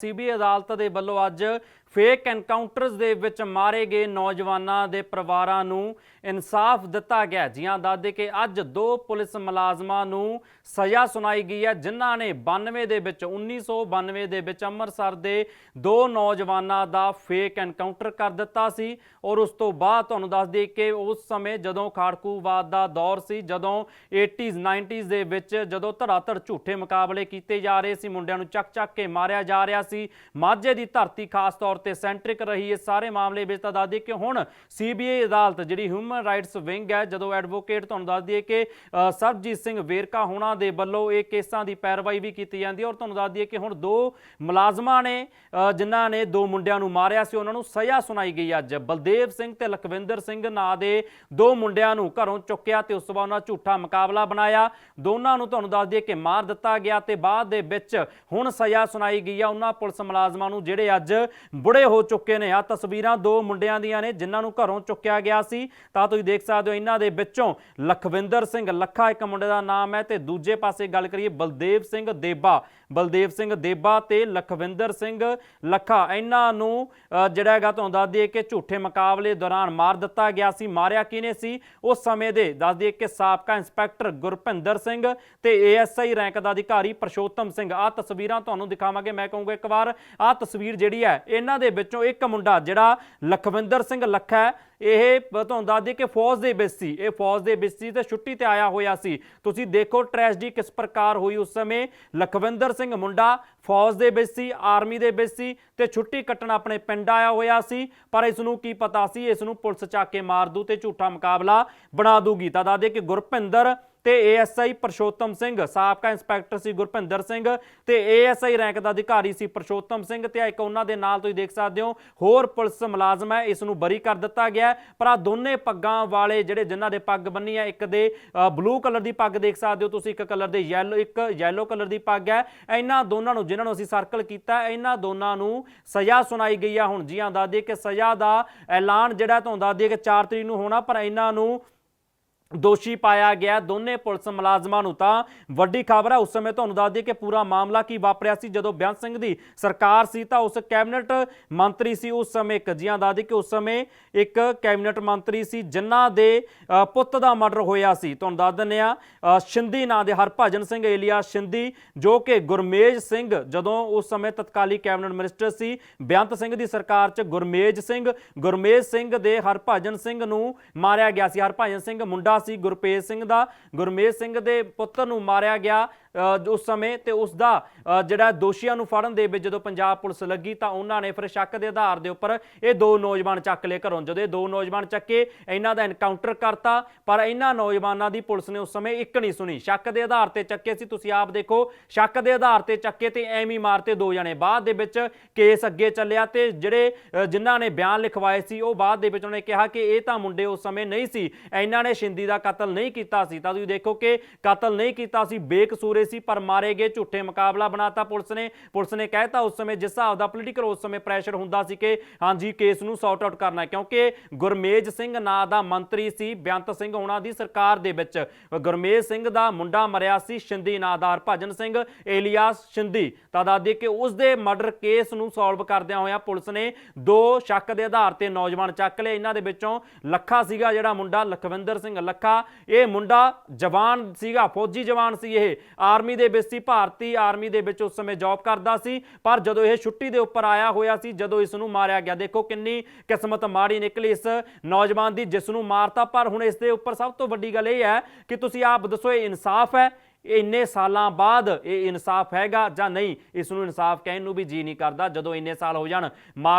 CBI ਅਦਾਲਤ ਦੇ ਵੱਲੋਂ ਅੱਜ ਫੇਕ ਐਨਕਾਊਂਟਰਸ ਦੇ ਵਿੱਚ ਮਾਰੇ ਗਏ ਨੌਜਵਾਨਾਂ ਦੇ ਪਰਿਵਾਰਾਂ ਨੂੰ ਇਨਸਾਫ ਦਿੱਤਾ ਗਿਆ ਜੀਆਂ ਜੀ ਹਾਂ ਦੱਸਦੇ ਕਿ ਅੱਜ ਦੋ ਪੁਲਿਸ ਮੁਲਾਜ਼ਮਾਂ ਨੂੰ ਸਜ਼ਾ ਸੁਣਾਈ ਗਈ ਹੈ, ਜਿਨ੍ਹਾਂ ਨੇ 92 ਦੇ ਵਿੱਚ 1992 ਦੇ ਵਿੱਚ ਅੰਮ੍ਰਿਤਸਰ ਦੇ ਦੋ ਨੌਜਵਾਨਾਂ ਦਾ ਫੇਕ ਐਨਕਾਊਂਟਰ ਕਰ ਦਿੱਤਾ ਸੀ ਔਰ ਉਸ ਤੋਂ ਬਾਅਦ ਤੁਹਾਨੂੰ ਦੱਸ ਦਈਏ ਕਿ ਉਸ ਸਮੇਂ ਜਦੋਂ ਖਾੜਕੂਵਾਦ ਦਾ ਦੌਰ ਸੀ, ਜਦੋਂ 80s 90s ਦੇ ਵਿੱਚ ਜਦੋਂ ਧੜਾਧੜ ਝੂਠੇ ਮੁਕਾਬਲੇ ਕੀਤੇ ਜਾ ਰਹੇ ਸੀ, ਮੁੰਡਿਆਂ ਨੂੰ ਚੱਕ ਚੱਕ ਕੇ ਮਾਰਿਆ ਜਾ ਰਿਹਾ ਸੀ। ਮਾਝੇ ਦੀ ਧਰਤੀ ਖਾਸ ਤੌਰ ਤੇ ਸੈਂਟਰਿਕ ਰਹੀ ਇਸ ਸਾਰੇ ਮਾਮਲੇ ਵਿੱਚ ਤਾਂ ਦੱਸ ਦਈਏ ਕਿ ਹੁਣ ਸੀਬੀਆਈ ਅਦਾਲਤ ਜਿਹੜੀ ਹਿਊਮਨ ਰਾਈਟਸ ਵਿੰਗ ਹੈ ਜਦੋਂ ਐਡਵੋਕੇਟ ਤੁਹਾਨੂੰ ਦੱਸ ਦਈਏ ਕਿ ਸਰਬਜੀਤ ਸਿੰਘ ਵੇਰਕਾ ਹੋਣਾ ਦੇ ਵੱਲੋਂ ਇਹ ਕੇਸਾਂ ਦੀ ਪੈਰਵਾਈ ਵੀ ਕੀਤੀ ਜਾਂਦੀ ਹੈ ਔਰ ਤੁਹਾਨੂੰ ਦੱਸ ਦਈਏ ਕਿ ਹੁਣ ਦੋ ਮੁਲਾਜ਼ਮਾਂ ਨੇ ਅ, ਜਿਨ੍ਹਾਂ ਨੇ ਦੋ ਮੁੰਡਿਆਂ ਨੂੰ ਮਾਰਿਆ ਸੀ। ਉਹਨਾਂ ਨੂੰ ਸਜ਼ਾ ਸੁਣਾਈ ਗਈ ਅੱਜ। ਬਲਦੇਵ ਸਿੰਘ ਤੇ ਲਖਵਿੰਦਰ ਸਿੰਘ ਨਾਂ ਦੇ ਦੋ ਮੁੰਡਿਆਂ ਨੂੰ ਘਰੋਂ ਚੁੱਕਿਆ ਤੇ ਉਸ ਤੋਂ ਬਾਅਦ ਉਹਨਾਂ ਝੂਠਾ ਮੁਕਾਬਲਾ ਬਣਾਇਆ। ਦੋਨਾਂ ਨੂੰ ਤੁਹਾਨੂੰ ਦੱਸ ਦਈਏ ਕਿ ਮਾਰ ਦਿੱਤਾ ਗਿਆ ਤੇ ਬਾਅਦ ਦੇ ਵਿੱਚ ਹੁਣ ਸਜ਼ਾ ਸੁਣਾਈ ਗਈ ਆ। ਉਹਨਾਂ ਪੁਲਿਸ ਮੁਲਾਜ਼ਮਾਂ ਨੂੰ ਜਿਹੜੇ ਅੱਜ ਬੁੜੇ ਹੋ ਚੁੱਕੇ ਨੇ। ਆ ਤਸਵੀਰਾਂ ਦੋ ਮੁੰਡਿਆਂ ਦੀਆਂ ਨੇ, ਜਿਨ੍ਹਾਂ ਨੂੰ ਘਰੋਂ ਚੁੱਕਿਆ ਗਿਆ ਸੀ। ਤਾਂ ਤੁਸੀਂ ਦੇਖ ਸਕਦੇ ਹੋ, ਇਹਨਾਂ ਦੇ ਵਿੱਚੋਂ ਲਖਵਿੰਦਰ ਸਿੰਘ ਲੱਖਾ ਇੱਕ ਮੁੰਡੇ ਦਾ ਨਾਮ ਹੈ ਤੇ ਦੂਜੇ ਪਾਸੇ ਗੱਲ ਕਰੀਏ ਬਲਦੇਵ ਸਿੰਘ ਦੇਬਾ। ਬਲਦੇਵ ਸਿੰਘ ਦੇਬਾ ਤੇ ਲਖਵਿੰਦਰ ਸਿੰਘ ਲੱਖਾ, ਇਹਨਾਂ ਨੂੰ ਜਿਹੜਾ ਹੈਗਾ ਤੁਹਾਨੂੰ ਦੱਸ ਦਈਏ ਕਿ ਝੂਠੇ ਮੁਕਾਬਲੇ ਦੌਰਾਨ ਮਾਰ ਦਿੱਤਾ ਗਿਆ ਸੀ। ਮਾਰਿਆ ਕਿਹਨੇ ਸੀ? ਉਸ ਸਮੇਂ ਦੇ ਦੱਸ ਦਈਏ ਕਿ ਸਾਬਕਾ ਇੰਸਪੈਕਟਰ ਗੁਰਪਿੰਦਰ ਸਿੰਘ ਤੇ ਏਐਸਆਈ ਰੈਂਕ ਦਾ ਅਧਿਕਾਰੀ ਪ੍ਰਸ਼ੋਤਮ ਸਿੰਘ। ਆ ਤਸਵੀਰਾਂ ਤੁਹਾਨੂੰ ਦਿਖਾਵਾਂਗੇ। ਮੈਂ ਕਹੂੰਗਾ ਇੱਕ ਵਾਰ ਆ ਤਸਵੀਰ ਜਿਹੜੀ ਹੈ, ਇਹਨਾਂ ਦੇ ਵਿੱਚੋਂ ਇੱਕ ਮੁੰਡਾ ਜਿਹੜਾ ਲਖਵਿੰਦਰ ਸਿੰਘ ਲੱਖਾ ਇਹ ਤੁਹਾਨੂੰ ਦੱਸ ਦਈਏ ਕਿ ਫੌਜ ਦੇ ਵਿੱਚ ਸੀ। ਇਹ ਫੌਜ ਦੇ ਵਿੱਚ ਸੀ ਤੇ ਛੁੱਟੀ ਤੇ ਆਇਆ ਹੋਇਆ ਸੀ। ਤੁਸੀਂ ਦੇਖੋ ਟ੍ਰੈਜਡੀ ਕਿਸ ਪ੍ਰਕਾਰ ਹੋਈ ਉਸ ਸਮੇਂ। ਲਖਵਿੰਦਰ ਸਿੰਘ ਮੁੰਡਾ ਫੌਜ ਦੇ ਵਿੱਚ ਸੀ ਆਰਮੀ ਦੇ ਵਿੱਚ ਸੀ ਤੇ ਛੁੱਟੀ ਕੱਟਣ ਆਪਣੇ ਪਿੰਡ ਆਇਆ ਹੋਇਆ ਸੀ। ਪਰ ਇਸ ਨੂੰ ਕੀ ਪਤਾ ਸੀ? ਇਸ ਨੂੰ ਪੁਲਿਸ ਚੱਕ ਕੇ ਮਾਰ ਦੂ ਤੇ ਝੂਠਾ ਮੁਕਾਬਲਾ ਬਣਾ ਦੂਗੀ। ਤਾਂ ਦੱਸ ਦਈਏ ਕਿ ਗੁਰਪਿੰਦਰ ਤੇ ਏਐਸਆਈ ਪਰਸ਼ੋਤਮ ਸਿੰਘ ਸਾਬਕਾ ਇੰਸਪੈਕਟਰ ਸੀ ਗੁਰਪਿੰਦਰ ਸਿੰਘ ਤੇ ਏਐਸਆਈ ਰੈਂਕ ਦਾ ਅਧਿਕਾਰੀ ਸੀ ਪਰਸ਼ੋਤਮ ਸਿੰਘ ਤੇ ਇੱਕ ਉਹਨਾਂ ਦੇ ਨਾਲ ਤੁਸੀਂ ਦੇਖ ਸਕਦੇ ਹੋ, ਹੋਰ ਪੁਲਿਸ ਮੁਲਾਜ਼ਮ ਹੈ, ਇਸ ਨੂੰ ਬਰੀ ਕਰ ਦਿੱਤਾ ਗਿਆ ਪਰ ਆ ਦੋਨੇ ਪੱਗਾਂ ਵਾਲੇ ਜਿਹੜੇ ਜਿਨ੍ਹਾਂ ਦੇ ਪੱਗ ਬੰਨੀ ਹੈ, ਇੱਕ ਦੇ ਬਲੂ ਕਲਰ ਦੀ ਪੱਗ ਦੇਖ ਸਕਦੇ ਹੋ ਤੁਸੀਂ, ਇੱਕ ਕਲਰ ਦੇ ਯੈਲੋ ਇੱਕ ਯੈਲੋ ਕਲਰ ਦੀ ਪੱਗ ਹੈ। ਇਹਨਾਂ ਦੋਨਾਂ ਨੂੰ, ਜਿਨ੍ਹਾਂ ਨੂੰ ਅਸੀਂ ਸਰਕਲ ਕੀਤਾ, ਇਹਨਾਂ ਦੋਨਾਂ ਨੂੰ ਸਜ਼ਾ ਸੁਣਾਈ ਗਈ ਆ ਹੁਣ। ਜੀਆਂ ਦੱਸ ਦਈਏ ਕਿ ਸਜ਼ਾ ਦਾ ਐਲਾਨ ਜਿਹੜਾ ਤੁਹਾਨੂੰ ਦੱਸ ਦਈਏ ਕਿ 4 ਤਰੀਕ ਨੂੰ ਹੋਣਾ, ਪਰ ਇਹਨਾਂ ਨੂੰ ਦੋਸ਼ੀ ਪਾਇਆ ਗਿਆ ਦੋਨੇ ਪੁਲਿਸ ਮੁਲਾਜ਼ਮਾਂ ਨੂੰ ਤਾਂ ਵੱਡੀ ਖਬਰ ਹੈ। ਉਸ ਸਮੇਂ ਤੁਹਾਨੂੰ ਦੱਸ ਦਈਏ ਕਿ ਪੂਰਾ ਮਾਮਲਾ ਕੀ ਵਾਪਰਿਆ ਸੀ? ਜਦੋਂ ਬਿਆਨ ਸਿੰਘ ਦੀ ਸਰਕਾਰ ਸੀ ਤਾਂ ਉਸ ਕੈਬਨਿਟ ਮੰਤਰੀ ਸੀ ਉਸ ਸਮੇਂ ਇੱਕ। ਜੀਆਂ ਦੱਸ ਦਈਏ ਕਿ ਉਸ ਸਮੇਂ ਇੱਕ ਕੈਬਨਿਟ ਮੰਤਰੀ ਸੀ ਜਿਨ੍ਹਾਂ ਦੇ ਪੁੱਤ ਦਾ ਮਰਡਰ ਹੋਇਆ ਸੀ। ਤੁਹਾਨੂੰ ਦੱਸ ਦਿੰਦੇ ਆ ਸ਼ਿੰਦੀ ਨਾਂ ਦੇ ਹਰਭਜਨ ਸਿੰਘ ਏਲੀਆ ਸ਼ਿੰਦੀ, ਜੋ ਕਿ ਗੁਰਮੇਜ ਸਿੰਘ, ਜਦੋਂ ਉਸ ਸਮੇਂ ਤਤਕਾਲੀ ਕੈਬਨਿਟ ਮਿਨਿਸਟਰ ਸੀ ਬੇਅੰਤ ਸਿੰਘ ਦੀ ਸਰਕਾਰ 'ਚ ਗੁਰਮੇਜ ਸਿੰਘ ਗੁਰਮੇਜ ਸਿੰਘ ਦੇ ਹਰਭਜਨ ਸਿੰਘ ਨੂੰ ਮਾਰਿਆ ਗਿਆ ਸੀ। ਹਰਭਜਨ ਸਿੰਘ ਮੁੰਡਾ ਸੀ ਗੁਰਪੇਜ ਸਿੰਘ ਦਾ। ਗੁਰਮੇਜ ਸਿੰਘ ਦੇ ਪੁੱਤਰ ਨੂੰ ਮਾਰਿਆ ਗਿਆ। ਉਸ ਸਮੇਂ ਤੇ ਉਸ ਦਾ ਜਿਹੜਾ ਦੋਸ਼ੀਆਂ ਨੂੰ ਫੜਨ ਦੇ ਵਿੱਚ ਜਦੋਂ ਪੰਜਾਬ ਪੁਲਿਸ ਲੱਗੀ ਤਾਂ ਉਹਨਾਂ ਨੇ ਫਿਰ ਸ਼ੱਕ ਦੇ ਆਧਾਰ ਦੇ ਉੱਪਰ ਇਹ ਦੋ ਨੌਜਵਾਨ ਚੱਕ ਲਏ ਘਰੋਂ। ਜਦੋਂ ਇਹ ਦੋ ਨੌਜਵਾਨ ਚੱਕੇ, ਇਹਨਾਂ ਦਾ ਐਨਕਾਊਂਟਰ ਕਰਤਾ, ਪਰ ਇਹਨਾਂ ਨੌਜਵਾਨਾਂ ਦੀ ਪੁਲਿਸ ਨੇ ਉਸ ਸਮੇਂ ਇੱਕ ਨਹੀਂ ਸੁਣੀ। ਸ਼ੱਕ ਦੇ ਆਧਾਰ ਤੇ ਚੱਕੇ ਸੀ, ਤੁਸੀਂ ਆਪ ਦੇਖੋ, ਸ਼ੱਕ ਦੇ ਆਧਾਰ ਤੇ ਚੱਕੇ ਤੇ ਐਵੇਂ ਮਾਰਤੇ ਦੋ ਜਣੇ। ਬਾਅਦ ਦੇ ਵਿੱਚ ਕੇਸ ਅੱਗੇ ਚੱਲਿਆ ਤੇ ਜਿਹੜੇ ਜਿਨ੍ਹਾਂ ਨੇ ਬਿਆਨ ਲਿਖਵਾਏ ਸੀ, ਉਹ ਬਾਅਦ ਦੇ ਵਿੱਚ ਉਹਨੇ ਕਿਹਾ ਕਿ ਇਹ ਤਾਂ ਮੁੰਡੇ ਉਸ ਸਮੇਂ ਨਹੀਂ ਸੀ। ਇਹਨਾਂ ਨੇ ਸ਼ਿੰਦੀ ਦਾ ਕਤਲ ਨਹੀਂ ਕੀਤਾ ਸੀ। ਤਾਂ ਤੁਸੀਂ ਦੇਖੋ ਕਿ ਕਤਲ ਨਹੀਂ ਕੀਤਾ ਸੀ, ਬੇਕਸੂਰੇ ਸੀ, ਪਰ ਮਾਰੇ ਗਏ, ਝੂਠੇ ਮੁਕਾਬਲਾ ਬਣਾਤਾ ਪੁਲਿਸ ਨੇ। ਪੁਲਿਸ ਨੇ ਕਹਿਤਾ ਉਸ ਸਮੇਂ, ਜਿਸ ਹਿਸਾਬ ਦਾ ਪੋਲੀਟੀਕਲ ਉਸ ਸਮੇਂ ਪ੍ਰੈਸ਼ਰ ਹੁੰਦਾ ਸੀ ਕਿ, ਹਾਂਜੀ ਕੇਸ ਨੂੰ ਸੌਟ ਆਊਟ ਕਰਨਾ ਕਿਉਂਕਿ ਗੁਰਮੇਜ ਸਿੰਘ ਨਾਂ ਦਾ ਮੰਤਰੀ ਸੀ ਬੇਅੰਤ ਸਿੰਘ ਉਹਨਾਂ ਦੀ ਸਰਕਾਰ ਦੇ ਵਿੱਚ। ਗੁਰਮੇਜ ਸਿੰਘ ਦਾ ਮੁੰਡਾ ਮਰਿਆ ਸੀ, ਸ਼ਿੰਦੀ ਨਾਂ ਦਾ, ਹਰਭਜਨ ਸਿੰਘ ਏਲੀਆਸ ਸ਼ਿੰਦੀ। ਤਾਂ ਦੱਸਦੇ ਕਿ ਉਸ ਦੇ ਮਰਡਰ ਕੇਸ ਨੂੰ ਸੋਲਵ ਕਰਦਿਆਂ ਹੋਇਆ ਪੁਲਿਸ ਨੇ ਦੋ ਸ਼ੱਕ ਦੇ ਆਧਾਰ ਤੇ ਨੌਜਵਾਨ ਚੱਕ ਲਏ। ਇਹਨਾਂ ਦੇ ਵਿੱਚੋਂ ਲੱਖਾ ਸੀਗਾ ਜਿਹੜਾ ਮੁੰਡਾ ਲਖਵਿੰਦਰ ਸਿੰਘ ਲੱਖਾ। ਇਹ ਮੁੰਡਾ ਜਵਾਨ ਸੀਗਾ, ਫੌਜੀ ਜਵਾਨ ਸੀ ਇਹ। ਆਰਮੀ ਦੇ ਵਿੱਚ ਸੀ, ਭਾਰਤੀ ਆਰਮੀ ਦੇ ਵਿੱਚ ਉਸ ਸਮੇਂ ਜੌਬ ਕਰਦਾ ਸੀ, ਪਰ ਜਦੋਂ ਇਹ ਛੁੱਟੀ ਦੇ ਉੱਪਰ ਆਇਆ ਹੋਇਆ ਸੀ, ਜਦੋਂ ਇਸ ਨੂੰ ਮਾਰਿਆ ਗਿਆ। ਦੇਖੋ ਕਿੰਨੀ ਕਿਸਮਤ ਮਾੜੀ ਨਿਕਲੀ ਇਸ ਨੌਜਵਾਨ ਦੀ, ਜਿਸ ਨੂੰ ਮਾਰਤਾ। ਪਰ ਹੁਣ ਇਸ ਦੇ ਉੱਪਰ ਸਭ ਤੋਂ ਵੱਡੀ ਗੱਲ ਇਹ ਹੈ ਕਿ ਤੁਸੀਂ ਆਪ ਦੱਸੋ, ਇਹ ਇਨਸਾਫ ਹੈ? ਇੰਨੇ ਸਾਲਾਂ ਬਾਅਦ ਇਹ ਇਨਸਾਫ ਹੈਗਾ ਜਾਂ ਨਹੀਂ? ਇਸ ਨੂੰ ਇਨਸਾਫ ਕਹਿਣ ਨੂੰ ਵੀ ਜੀ ਨਹੀਂ ਕਰਦਾ, ਜਦੋਂ ਇੰਨੇ ਸਾਲ ਹੋ ਜਾਣ। ਮਾਂ